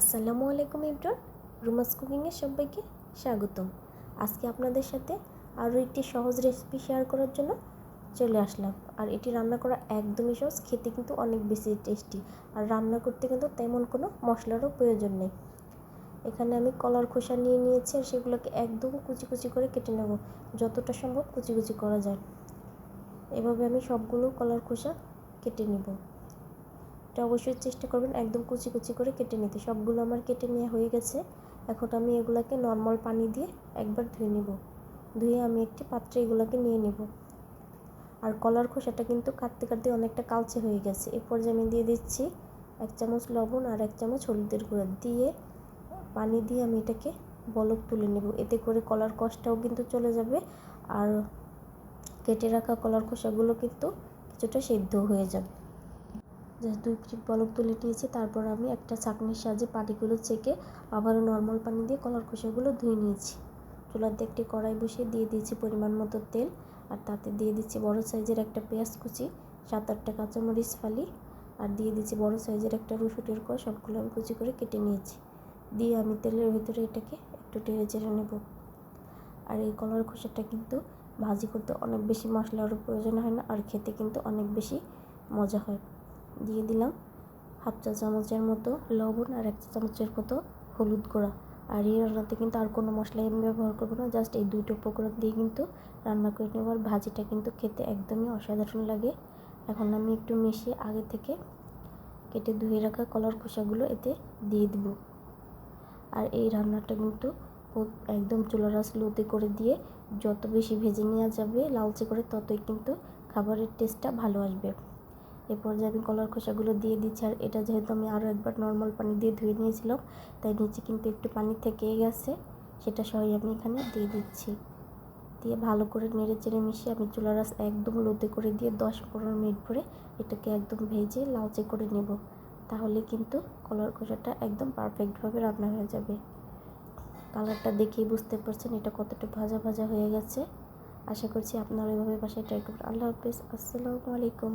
আসসালামু আলাইকুম ইবরান রুমাস কুকিংয়ে সবাইকে স্বাগতম। আজকে আপনাদের সাথে আরও একটি সহজ রেসিপি শেয়ার করার জন্য চলে আসলাম। আর এটি রান্না করা একদমই সহজ, খেতে কিন্তু অনেক বেশি টেস্টি আর রান্না করতে কিন্তু তেমন কোনো মশলারও প্রয়োজন নেই। এখানে আমি কলার খোসা নিয়ে নিয়েছি আর সেগুলোকে একদম কুচি কুচি করে কেটে নেব। যতটা সম্ভব কুচি কুচি করা যায়। এভাবে আমি সবগুলো কলার খোসা কেটে নেব। এটা অবশ্যই চেষ্টা করবেন একদম কুচি কুচি করে কেটে নিতে। সবগুলো আমার কেটে নেওয়া হয়ে গেছে। এখন আমি এগুলাকে নর্মাল পানি দিয়ে একবার ধুয়ে নেব। ধুয়ে আমি একটি পাত্রে এগুলোকে নিয়ে নেব। আর কলার খোসাটা কিন্তু কাটতে কাটতে অনেকটা কালচে হয়ে গেছে। এরপর পর্যায়ে আমি দিয়ে দিচ্ছি এক চামচ লবণ আর এক চামচ হলুদের গুঁড়া। দিয়ে পানি দিয়ে আমি এটাকে বলক তুলে নেব। এতে করে কলার কষটাও কিন্তু চলে যাবে আর কেটে রাখা কলার খোসাগুলো কিন্তু কিছুটা সেদ্ধ হয়ে যাবে। দুই মিনিট বলক তুলে নিয়েছি, তারপর আমি একটা চাকনির সাহায্যে পানিগুলো চেকে আবারও নর্মাল পানি দিয়ে কলার খোসাগুলো ধুয়ে নিয়েছি। চুলাতে একটি কড়াই বসিয়ে দিয়ে দিয়েছি পরিমাণ মতো তেল আর তাতে দিয়ে দিচ্ছি বড় সাইজের একটা পেঁয়াজ কুচি, সাত আটটা কাঁচামরিচ ফালি আর দিয়ে দিচ্ছি বড় সাইজের একটা রসুনের কষ সবগুলো আমি কুচি করে কেটে নিয়েছি। দিয়ে আমি তেলের ভিতরে এটাকে একটু টেড়ে চেড়ে নেব। আর এই কলার খোসাটা কিন্তু ভাজি করতে অনেক বেশি মশলারও প্রয়োজন হয় না আর খেতে কিন্তু অনেক বেশি মজা হয়। দিয়ে দিলাম হাফ চা চামচের মতো লবণ আর এক চা চামচের মতো হলুদ গুঁড়া। আর এই রান্নাতে কিন্তু আর কোনো মশলা আমি ব্যবহার করব না, জাস্ট এই দুইটা উপকরণ দিয়ে কিন্তু রান্না করে নেব। আর ভাজিটা কিন্তু খেতে একদমই অসাধারণ লাগে। এখন আমি একটু মিশিয়ে আগে থেকে কেটে ধুয়ে রাখা কলার খোসাগুলো এতে দিয়ে দিব। আর এই রান্নাটা কিন্তু একদম চুলারা স্লোতে করে দিয়ে যত বেশি ভেজে নেওয়া যাবে, লালচে করে ততই কিন্তু খাবারের টেস্টটা ভালো আসবে। এ পর্যায়ে আমি কলার খোসাগুলো দিয়ে দিচ্ছি আর এটা যেহেতু আমি আরও একবার নর্মাল পানি দিয়ে ধুয়ে নিয়েছিলাম, তাই নিচে কিন্তু একটু পানি থেকে গেছে, সেটা সবাই আমি এখানে দিয়ে দিচ্ছি। দিয়ে ভালো করে নেড়ে চেড়ে মিশিয়ে আমি চুলা রাস একদম লোতে করে দিয়ে দশ পনেরো মিনিট পরে এটাকে একদম ভেজে লালচে করে নেব, তাহলে কিন্তু কলার খোসাটা একদম পারফেক্টভাবে রান্না হয়ে যাবে। কালারটা দেখেই বুঝতে পারছেন এটা কতটা ভাজা ভাজা হয়ে গেছে। আশা করছি আপনারা এভাবে বাসায় ট্রাই করবেন। আল্লাহ হাফিজ। আসসালামু আলাইকুম।